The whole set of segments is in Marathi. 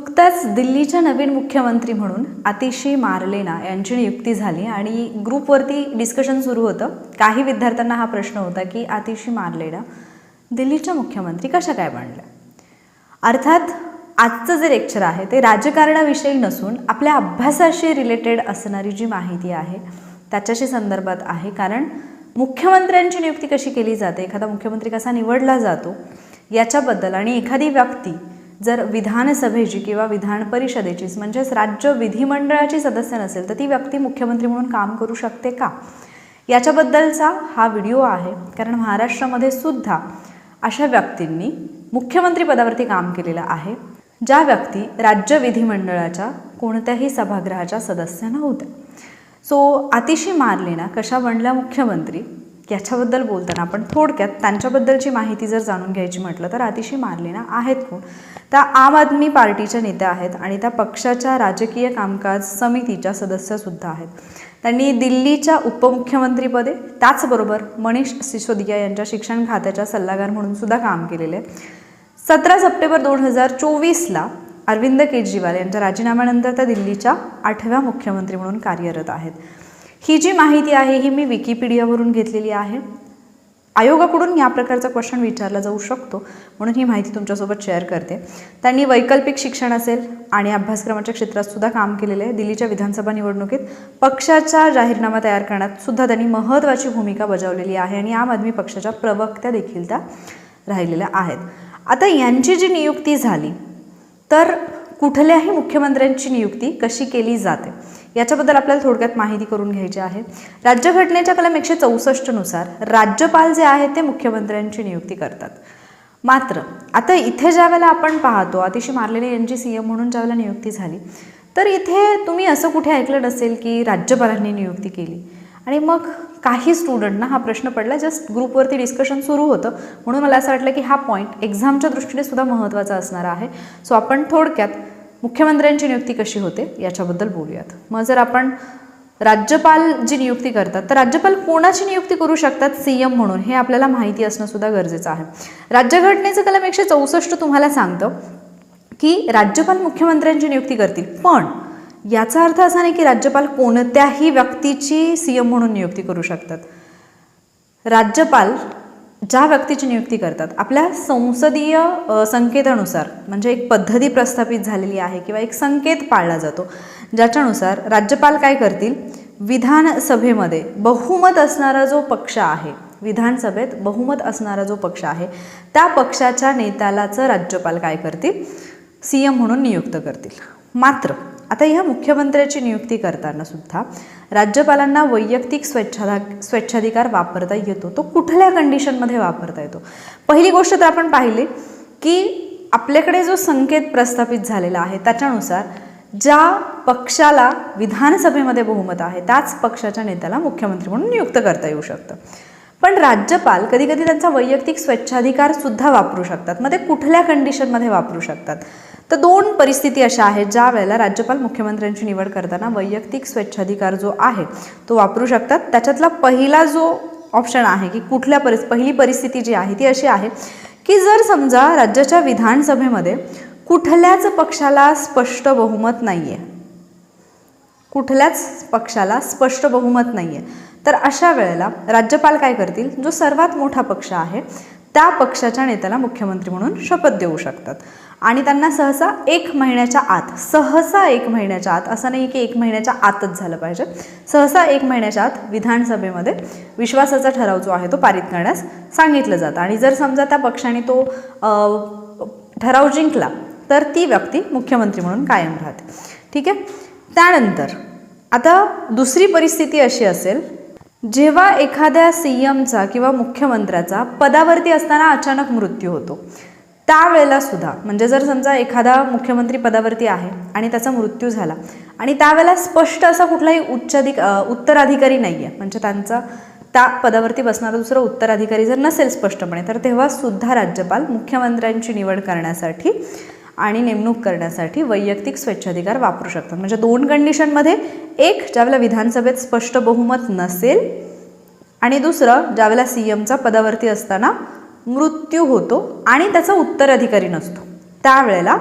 नुकत्याच दिल्लीच्या नवीन मुख्यमंत्री म्हणून आतिशी मार्लेना यांची नियुक्ती झाली आणि ग्रुपवरती डिस्कशन सुरू होतं. काही विद्यार्थ्यांना हा प्रश्न होता की आतिशी मार्लेना दिल्लीच्या मुख्यमंत्री कशा काय बनल्या अर्थात आजचं जे लेक्चर आहे ते राजकारणाविषयी नसून आपल्या अभ्यासाशी रिलेटेड असणारी जी माहिती आहे त्याच्याशी संदर्भात आहे. कारण मुख्यमंत्र्यांची नियुक्ती कशी केली जाते एखादा मुख्यमंत्री कसा निवडला जातो याच्याबद्दल आणि एखादी व्यक्ती जर विधानसभेची किंवा विधान परिषदेचीच म्हणजेच राज्य विधिमंडळाची सदस्य नसेल तर ती व्यक्ती मुख्यमंत्री म्हणून काम करू शकते का? याच्याबद्दलचा हा व्हिडिओ आहे. कारण महाराष्ट्रामध्ये सुद्धा अशा व्यक्तींनी मुख्यमंत्री पदावरती काम केलेलं आहे ज्या व्यक्ती राज्य विधिमंडळाच्या कोणत्याही सभागृहाच्या सदस्य नव्हत्या. सो अतिशय मारलेना कशा बनल्या मुख्यमंत्री याच्याबद्दल बोलताना आपण थोडक्यात त्यांच्याबद्दलची माहिती जर जाणून घ्यायची म्हटलं तर अतिशय मारलेना आहेत कोण? त्या आम आदमी पार्टीच्या नेत्या आहेत आणि त्या पक्षाच्या राजकीय कामकाज समितीच्या सदस्यसुद्धा आहेत. त्यांनी दिल्लीच्या उपमुख्यमंत्रीपदे त्याचबरोबर मनीष सिसोदिया यांच्या शिक्षण खात्याच्या सल्लागार म्हणून सुद्धा काम केलेले आहे सतरा सप्टेंबर दोन हजार चोवीसला अरविंद केजरीवाल यांच्या राजीनाम्यानंतर त्या दिल्लीच्या आठव्या मुख्यमंत्री म्हणून कार्यरत आहेत. ही जी माहिती आहे ही मी विकिपीडियावरून घेतलेली आहे. आयोगाकडून या प्रकारचा क्वेश्चन विचारला जाऊ शकतो म्हणून ही माहिती तुमच्यासोबत शेअर करते. त्यांनी वैकल्पिक शिक्षण असेल आणि अभ्यासक्रमाच्या क्षेत्रात सुद्धा काम केलेलं आहे. दिल्लीच्या विधानसभा निवडणुकीत पक्षाचा जाहीरनामा तयार करण्यात सुद्धा त्यांनी महत्त्वाची भूमिका बजावलेली आहे आणि आम आदमी पक्षाच्या प्रवक्त्या देखील त्या राहिलेल्या आहेत. आता यांची जी नियुक्ती झाली तर कुठल्याही मुख्यमंत्र्यांची नियुक्ती कशी केली जाते? याच्याबद्दल आपल्याला थोडक्यात माहिती करून घ्यायची आहे. राज्यघटनेच्या कलम एकशे चौसष्टनुसार राज्यपाल जे आहेत ते मुख्यमंत्र्यांची नियुक्ती करतात. मात्र आता इथे ज्या वेळेला आपण पाहतो अतिशय मारलेले यांची सी एम म्हणून ज्यावेळेला नियुक्ती झाली तर इथे तुम्ही असं कुठे ऐकलं नसेल की राज्यपालांनी नियुक्ती केली? आणि मग काही स्टुडंटना हा प्रश्न पडला जस्ट ग्रुपवरती डिस्कशन सुरू होतं. म्हणून मला असं वाटलं की हा पॉईंट एक्झामच्या दृष्टीने सुद्धा महत्त्वाचा असणार आहे. सो आपण थोडक्यात मुख्यमंत्र्यांची नियुक्ती कशी होते याच्याबद्दल बोलूयात. मग जर आपण राज्यपाल जी नियुक्ती करतात तर राज्यपाल कोणाची नियुक्ती करू शकतात? सी एम म्हणून. हे आपल्याला माहिती असणं सुद्धा गरजेचं आहे. राज्यघटनेचं कलम एकशे चौसष्ट तुम्हाला सांगतं की राज्यपाल मुख्यमंत्र्यांची नियुक्ती करतील. पण याचा अर्थ असा नाही की राज्यपाल कोणत्याही व्यक्तीची सी एम म्हणून नियुक्ती करू शकतात. राज्यपाल ज्या व्यक्तीची नियुक्ती करतात आपल्या संसदीय संकेतानुसार म्हणजे एक पद्धती प्रस्थापित झालेली आहे किंवा एक संकेत पाळला जातो ज्याच्यानुसार राज्यपाल काय करतील? विधानसभेमध्ये बहुमत असणारा जो पक्ष आहे विधानसभेत बहुमत असणारा जो पक्ष आहे त्या पक्षाच्या नेत्यालाच राज्यपाल काय करतील? सी एम म्हणून नियुक्त करतील. मात्र आता ह्या मुख्यमंत्र्याची नियुक्ती करताना सुद्धा राज्यपालांना वैयक्तिक स्वेच्छाधा स्वेच्छाधिकार वापरता येतो. तो कुठल्या कंडिशनमध्ये वापरता येतो? पहिली गोष्ट तर आपण पाहिली की आपल्याकडे जो संकेत प्रस्थापित झालेला आहे त्याच्यानुसार ज्या पक्षाला विधानसभेमध्ये बहुमत आहे त्याच पक्षाच्या नेत्याला मुख्यमंत्री म्हणून नियुक्त करता येऊ शकतं. पण राज्यपाल कधी कधी त्यांचा वैयक्तिक स्वेच्छाधिकार सुद्धा वापरू शकतात. मग ते कुठल्या कंडिशनमध्ये वापरू शकतात? तर दोन परिस्थिती अशा आहेत ज्या वेळेला राज्यपाल मुख्यमंत्र्यांची निवड करताना वैयक्तिक स्वेच्छाधिकार जो आहे तो वापरू शकतात. त्याच्यातला पहिला जो ऑप्शन आहे की कुठल्या परिस पहिली परिस्थिती जी आहे ती अशी आहे की जर समजा राज्याच्या विधानसभेमध्ये कुठल्याच पक्षाला स्पष्ट बहुमत नाही आहे कुठल्याच पक्षाला स्पष्ट बहुमत नाही आहे तर अशा वेळेला राज्यपाल काय करतील? जो सर्वात मोठा पक्ष आहे त्या पक्षाच्या नेत्याला मुख्यमंत्री म्हणून शपथ देऊ शकतात. आणि त्यांना सहसा एक महिन्याच्या आत सहसा एक महिन्याच्या आत असं नाही की एक महिन्याच्या आतच झालं पाहिजे. सहसा एक महिन्याच्या आत विधानसभेमध्ये विश्वासाचा ठराव जो आहे तो पारित करण्यास सांगितलं जातं. आणि जर समजा त्या पक्षाने तो ठराव जिंकला तर ती व्यक्ती मुख्यमंत्री म्हणून कायम राहते. ठीक आहे? त्यानंतर आता दुसरी परिस्थिती अशी असेल जेव्हा एखाद्या सी एमचा किंवा मुख्यमंत्र्याचा पदावरती असताना अचानक मृत्यू होतो त्यावेळेला सुद्धा म्हणजे जर समजा एखादा मुख्यमंत्री पदावरती आहे आणि त्याचा मृत्यू झाला आणि त्यावेळेला स्पष्ट असा कुठलाही उच्चाधिक उत्तराधिकारी नाही आहे म्हणजे त्यांचा त्या पदावरती बसणारा दुसरा उत्तराधिकारी जर नसेल स्पष्टपणे तर तेव्हा सुद्धा राज्यपाल मुख्यमंत्र्यांची निवड करण्यासाठी आणि नेमणूक करण्यासाठी वैयक्तिक स्वेच्छाधिकार वापरू शकतात. म्हणजे दोन कंडिशनमध्ये एक ज्यावेळेला विधानसभेत स्पष्ट बहुमत नसेल आणि दुसरं ज्यावेळेला सी एमचा पदावरती असताना मृत्यू होतो आणि त्याचा उत्तराधिकारी नसतो. त्यावेळेला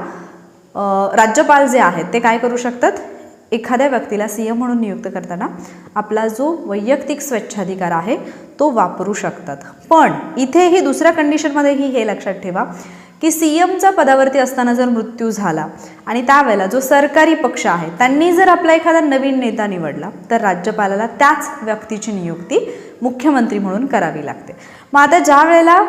राज्यपाल जे आहेत ते काय करू शकतात? एखाद्या व्यक्तीला सी एम म्हणून नियुक्त करताना आपला जो वैयक्तिक स्वेच्छाधिकार आहे तो वापरू शकतात. पण इथेही दुसऱ्या कंडिशनमध्येही हे लक्षात ठेवा की सी एमचा पदावरती असताना जर मृत्यू झाला आणि त्यावेळेला जो सरकारी पक्ष आहे त्यांनी जर आपला एखादा नवीन नेता निवडला तर राज्यपालाला त्याच व्यक्तीची नियुक्ती मुख्यमंत्री म्हणून करावी लागते. मग आता ज्या वेळेला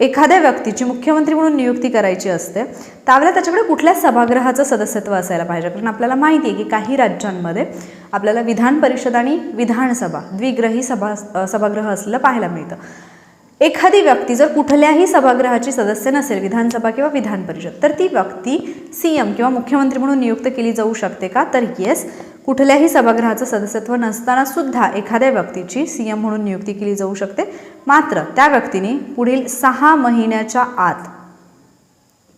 एखाद्या व्यक्तीची मुख्यमंत्री म्हणून नियुक्ती करायची असते त्यावेळेला त्याच्याकडे कुठल्या सभागृहाचं सदस्यत्व असायला पाहिजे? कारण आपल्याला माहिती आहे की काही राज्यांमध्ये आपल्याला विधान परिषद आणि विधानसभा द्विग्रही सभा सभागृह असलेलं पाहायला मिळतं. एखादी व्यक्ती जर कुठल्याही सभागृहाची सदस्य नसेल विधानसभा किंवा विधान परिषद तर ती व्यक्ती सी एम किंवा मुख्यमंत्री म्हणून नियुक्त केली जाऊ शकते का? तर येस कुठल्याही सभागृहाचं सदस्यत्व नसताना सुद्धा एखाद्या व्यक्तीची सी एम म्हणून नियुक्ती केली जाऊ शकते. मात्र त्या व्यक्तीने पुढील सहा महिन्याच्या आत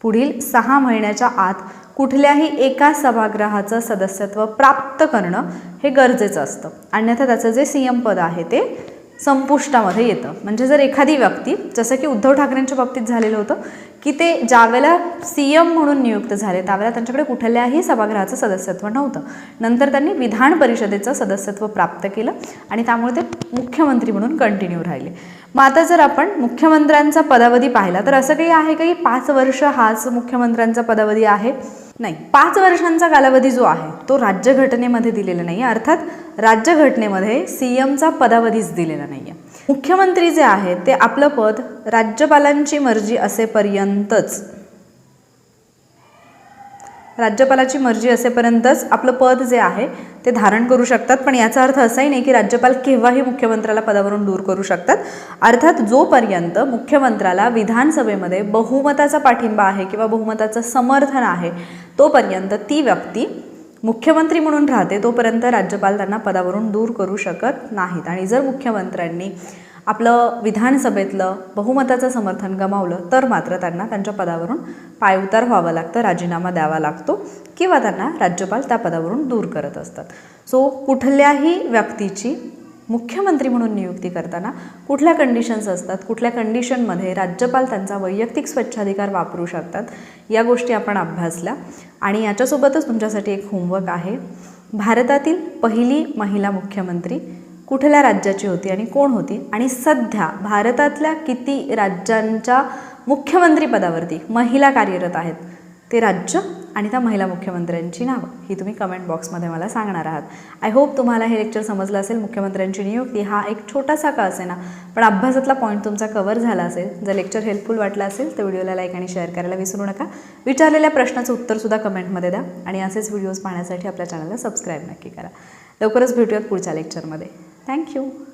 पुढील सहा महिन्याच्या आत कुठल्याही एका सभागृहाचं सदस्यत्व प्राप्त करणं हे गरजेचं असतं. अन्यथा त्याचं जे सी एम पद आहे ते संपुष्टामध्ये येतं. म्हणजे जर एखादी व्यक्ती जसं की उद्धव ठाकरेंच्या बाबतीत झालेलं होतं की ते ज्यावेळेला सी एम म्हणून नियुक्त झाले त्यावेळेला त्यांच्याकडे कुठल्याही सभागृहाचं सदस्यत्व नव्हतं. नंतर त्यांनी विधान परिषदेचं सदस्यत्व प्राप्त केलं आणि त्यामुळे ते मुख्यमंत्री म्हणून कंटिन्यू राहिले. मग आता जर आपण मुख्यमंत्र्यांचा पदावधी पाहिला तर असं काही आहे का की पाच वर्ष हाच मुख्यमंत्र्यांचा पदावधी आहे? नाही पाच वर्षांचा कालावधी जो आहे तो राज्यघटनेमध्ये दिलेला नाही आहे अर्थात राज्यघटनेमध्ये सी एमचा पदावधीच दिलेला नाही आहे मुख्यमंत्री जे आहेत ते आपलं पद राज्यपालांची मर्जी असेपर्यंतच राज्यपालाची मर्जी असेपर्यंतच आपलं पद जे आहे ते धारण करू शकतात. पण याचा अर्थ असाही नाही की राज्यपाल केव्हाही मुख्यमंत्र्याला पदावरून दूर करू शकतात. अर्थात जोपर्यंत मुख्यमंत्र्याला विधानसभेमध्ये बहुमताचा पाठिंबा आहे किंवा बहुमताचं समर्थन आहे तोपर्यंत ती व्यक्ती मुख्यमंत्री म्हणून राहते तोपर्यंत राज्यपाल त्यांना पदावरून दूर करू शकत नाहीत. आणि जर मुख्यमंत्र्यांनी आपलं विधानसभेतलं बहुमताचं समर्थन गमावलं तर मात्र त्यांना त्यांच्या पदावरून पायउतार व्हावं लागतं राजीनामा द्यावा लागतो किंवा त्यांना राज्यपाल त्या पदावरून दूर करत असतात. सो कुठल्याही व्यक्तीची मुख्यमंत्री म्हणून नियुक्ती करताना कुठल्या कंडिशन्स असतात कुठल्या कंडिशनमध्ये राज्यपाल त्यांचा वैयक्तिक स्वच्छाधिकार वापरू शकतात या गोष्टी आपण अभ्यासल्या. आणि याच्यासोबतच तुमच्यासाठी एक होमवर्क आहे. भारतातील पहिली महिला मुख्यमंत्री कुठल्या राज्याची होती आणि कोण होती? आणि सध्या भारतातल्या किती राज्यांच्या मुख्यमंत्रीपदावरती महिला कार्यरत आहेत? ते राज्य आणि त्या महिला मुख्यमंत्र्यांची नावं. ही तुम्ही कमेंट बॉक्समध्ये मला सांगणार आहात. आय होप तुम्हाला हे लेक्चर समजलं असेल. मुख्यमंत्र्यांची नियुक्ती हा एक छोटासा का असे ना पण अभ्यासातला पॉईंट तुमचा कवर झाला असेल. जर लेक्चर हेल्पफुल वाटलं असेल तर व्हिडिओला लाईक आणि शेअर करायला विसरू नका. विचारलेल्या प्रश्नाचं उत्तरसुद्धा कमेंटमध्ये द्या. आणि असेच व्हिडिओज पाहण्यासाठी आपल्या चॅनलला सबस्क्राईब नक्की करा. लवकरच भेटूयात पुढच्या लेक्चरमध्ये Thank you.